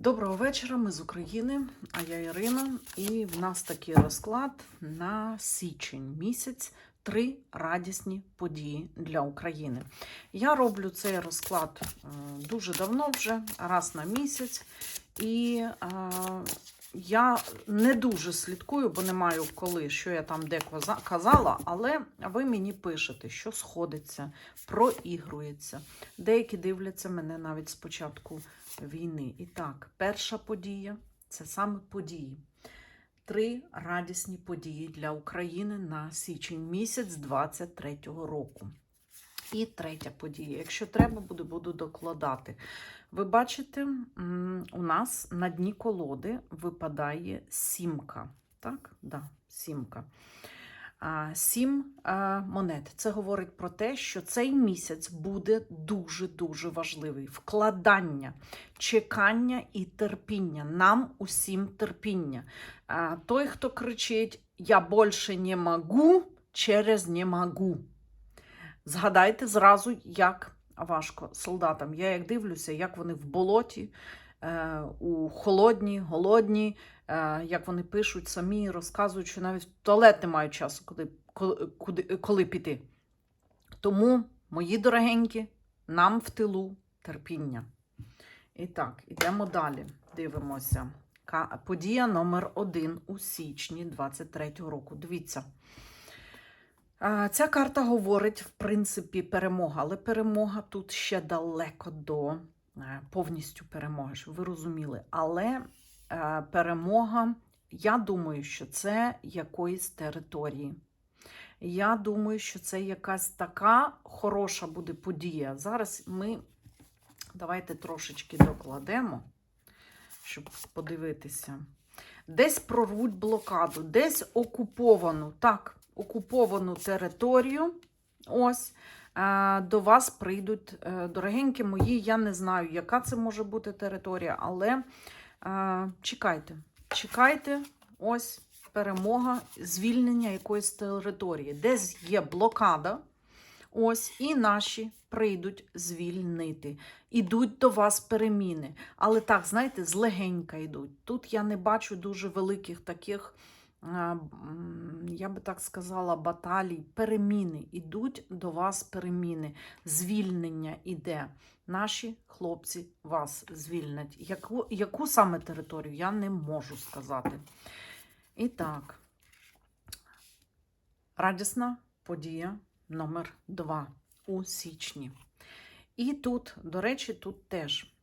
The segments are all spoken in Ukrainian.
Доброго вечора, ми з України, а я Ірина, і в нас такий розклад на січень місяць. Три радісні події для України. Я роблю цей розклад е, дуже давно, вже раз на місяць, і е, я не дуже слідкую, бо не маю коли, що я там де казала, але ви мені пишете, що сходиться, проігрується. Деякі дивляться мене навіть з початку війни. І так, перша подія це саме події. Три радісні події для України на січень місяць 23-го року. І третя подія. Якщо треба буде, буду докладати. Ви бачите, у нас на дні колоди випадає сімка. Так? Да, сімка. Сім монет. Це говорить про те, що цей місяць буде дуже-дуже важливий. Вкладання, чекання і терпіння. Нам усім терпіння. Той, хто кричить Я більше не можу, через не можу. Згадайте зразу, як важко солдатам. Я як дивлюся, як вони в болоті, е, у холодні, голодні, е, як вони пишуть самі, розказують, що навіть в туалет не мають часу, коли, куди, коли піти. Тому, мої дорогенькі, нам в тилу терпіння. І так, ідемо далі. Дивимося. Подія номер один у січні 23-го року. Дивіться. Ця карта говорить, в принципі, перемога, але перемога тут ще далеко до е, повністю перемоги, щоб ви розуміли. Але е, перемога, я думаю, що це якоїсь території. Я думаю, що це якась така хороша буде подія. Зараз ми давайте трошечки докладемо, щоб подивитися. Десь прорвуть блокаду, десь окуповану, так, окуповану територію. Ось е, до вас прийдуть е, дорогенькі мої. Я не знаю, яка це може бути територія, але е, чекайте, чекайте, ось перемога, звільнення якоїсь території. Десь є блокада. Ось і наші прийдуть звільнити. Ідуть до вас переміни. Але так, знаєте, злегенька йдуть. Тут я не бачу дуже великих таких, я би так сказала, баталій. Переміни. Ідуть до вас переміни. Звільнення іде. Наші хлопці вас звільнять. Яку, яку саме територію, я не можу сказати. І так, радісна подія номер 2 у січні. І тут, до речі, тут теж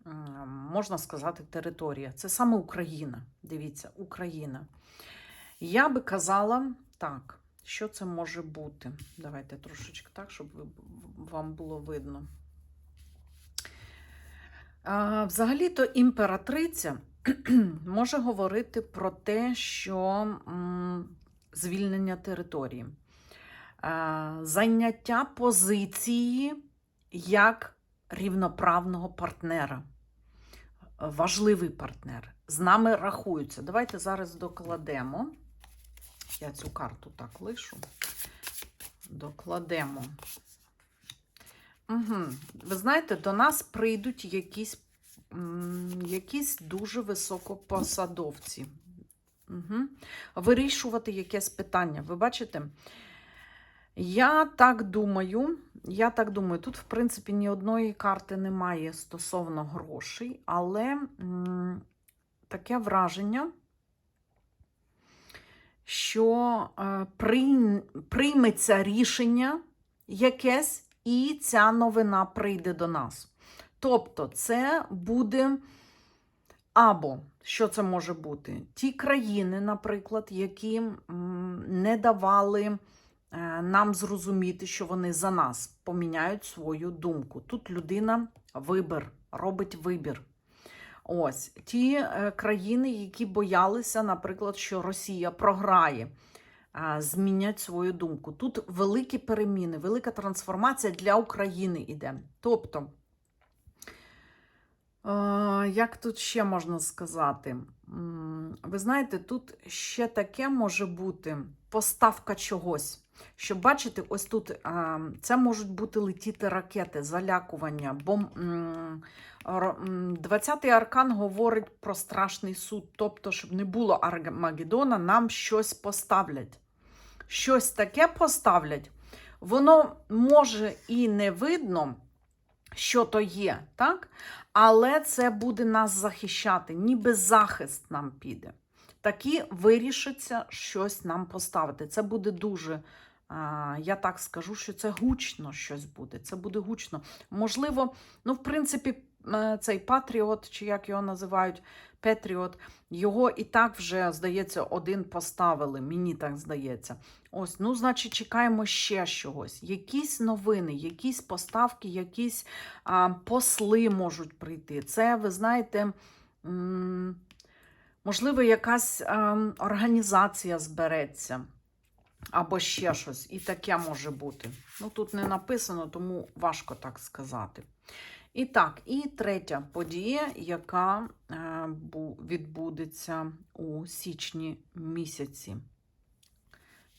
можна сказати територія. Це саме Україна. Дивіться, Україна. Я би казала так, що це може бути. Давайте трошечки так, щоб вам було видно. Взагалі-то імператриця може говорити про те, що звільнення території, заняття позиції як рівноправного партнера, важливий партнер. З нами рахуються. Давайте зараз докладемо. Я цю карту так лишу. Докладемо. Угу. Ви знаєте, до нас прийдуть якісь, якісь дуже високопосадовці. Угу. Вирішувати якесь питання. Ви бачите? Я так думаю, я так думаю, тут, в принципі, ні одної карти немає стосовно грошей, але м, таке враження, що е, прийм, прийметься рішення якесь, і ця новина прийде до нас. Тобто, це буде або що це може бути? Ті країни, наприклад, які не давали е, нам зрозуміти, що вони за нас поміняють свою думку. Тут людина вибір, робить вибір. Ось ті е, країни, які боялися, наприклад, що Росія програє, е, змінять свою думку. Тут великі переміни, велика трансформація для України йде. Тобто, е, як тут ще можна сказати? Ви знаєте, тут ще таке може бути поставка чогось. Щоб бачите, ось тут це можуть бути летіти ракети, залякування. Бо м, ро- м, 20-й аркан говорить про страшний суд. Тобто, щоб не було Армагеддона, нам щось поставлять. Щось таке поставлять. Воно може і не видно, що то є, так? але це буде нас захищати, ніби захист нам піде. Такі вирішиться щось нам поставити. Це буде дуже, я так скажу, що це гучно щось буде. Це буде гучно. Можливо, ну, в принципі, е, цей Патріот, чи як його називають, Петріот, його і так вже, здається, один поставили. Мені так здається. Ось, ну, значить, чекаємо ще чогось. Якісь новини, якісь поставки, якісь а, посли можуть прийти. Це, ви знаєте, можливо, якась ем, організація збереться. Або ще щось, і таке може бути. Ну, тут не написано, тому важко так сказати. І так, і третя подія, яка е, бу- відбудеться у січні місяці.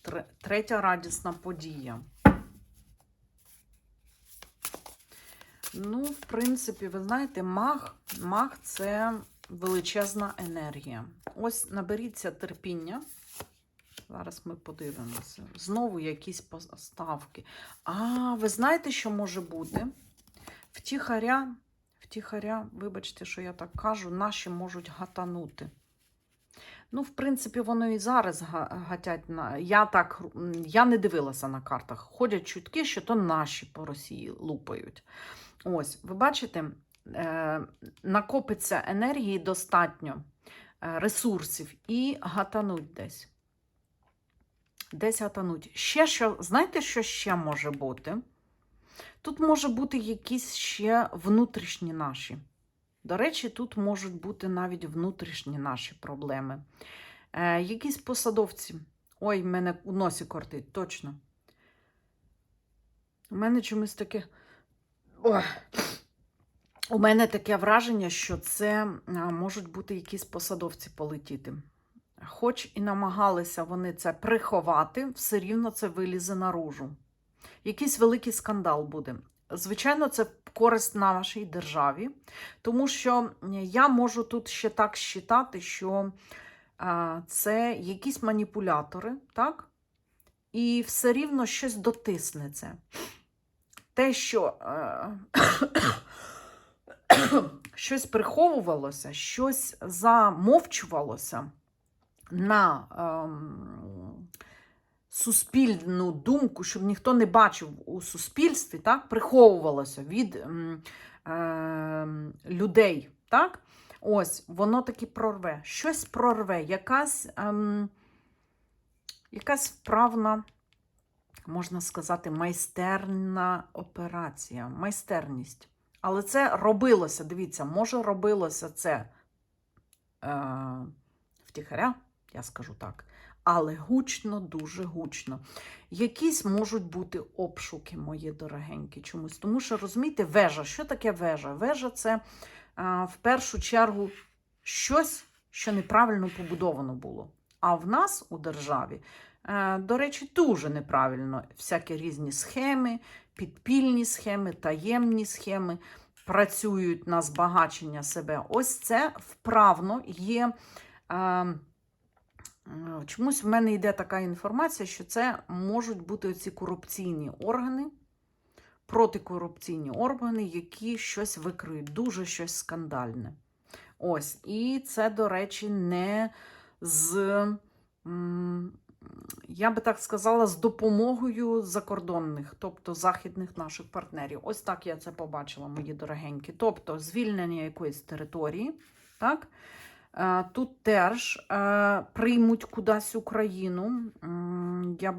Тре- Третя радісна подія. Ну, в принципі, ви знаєте, маг, маг це величезна енергія. Ось наберіться терпіння. Зараз ми подивимося. Знову якісь поставки. А, ви знаєте, що може бути? Втіхаря, втіхаря, вибачте, що я так кажу, наші можуть гатанути. Ну, в принципі, воно і зараз гатять на. Я так я не дивилася на картах. Ходять чутки, що то наші по Росії лупають. Ось, ви бачите, накопиться енергії достатньо, е, ресурсів і гатануть десь. Десь гатануть. Ще що, знаєте, що ще може бути? Тут може бути якісь ще внутрішні наші. До речі, тут можуть бути навіть внутрішні наші проблеми. Е, якісь посадовці. Ой, в мене у носі кортить, точно. У мене чомусь таке. Ой. У мене таке враження, що це можуть бути якісь посадовці полетіти. Хоч і намагалися вони це приховати, все рівно це вилізе наружу. Якийсь великий скандал буде. Звичайно, це користь нашій державі, тому що я можу тут ще так вважати, що це якісь маніпулятори, так? І все рівно щось дотисне це. Те, що е, щось приховувалося, щось замовчувалося на ем, суспільну думку, щоб ніхто не бачив у суспільстві, так, приховувалося від ем, ем, людей. Так? Ось, воно таки прорве. Щось прорве, якась, ем, якась вправна, можна сказати, майстерна операція, майстерність. Але це робилося, дивіться, може, робилося це е, втіхаря, я скажу так. Але гучно, дуже гучно. Якісь можуть бути обшуки, мої дорогенькі, чомусь. Тому що, розумієте, вежа. Що таке вежа? Вежа це а, в першу чергу щось, що неправильно побудовано було. А в нас у державі, е, до речі, дуже неправильно всякі різні схеми, підпільні схеми, таємні схеми працюють на збагачення себе. Ось це вправно є. Е, Чомусь в мене йде така інформація, що це можуть бути оці корупційні органи, протикорупційні органи, які щось викриють, дуже щось скандальне. Ось, і це, до речі, не з, я би так сказала, з допомогою закордонних, тобто західних наших партнерів. Ось так я це побачила, мої дорогенькі. Тобто звільнення якоїсь території, так? Е, Тут теж е, приймуть кудись Україну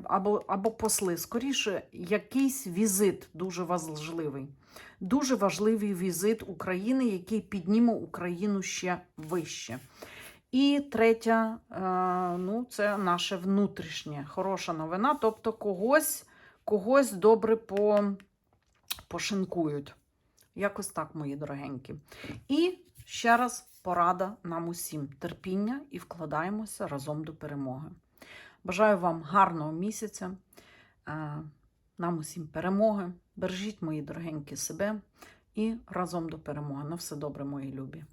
або, або посли. Скоріше, якийсь візит дуже важливий. Дуже важливий візит України, який підніме Україну ще вище. І третя, е, ну, це наше внутрішнє, хороша новина. Тобто когось, когось добре по, пошинкують. Якось так, мої дорогенькі. І ще раз порада нам усім терпіння і вкладаємося разом до перемоги. Бажаю вам гарного місяця. е, нам усім перемоги. Бережіть, мої дорогенькі, себе і разом до перемоги. На все добре, мої любі.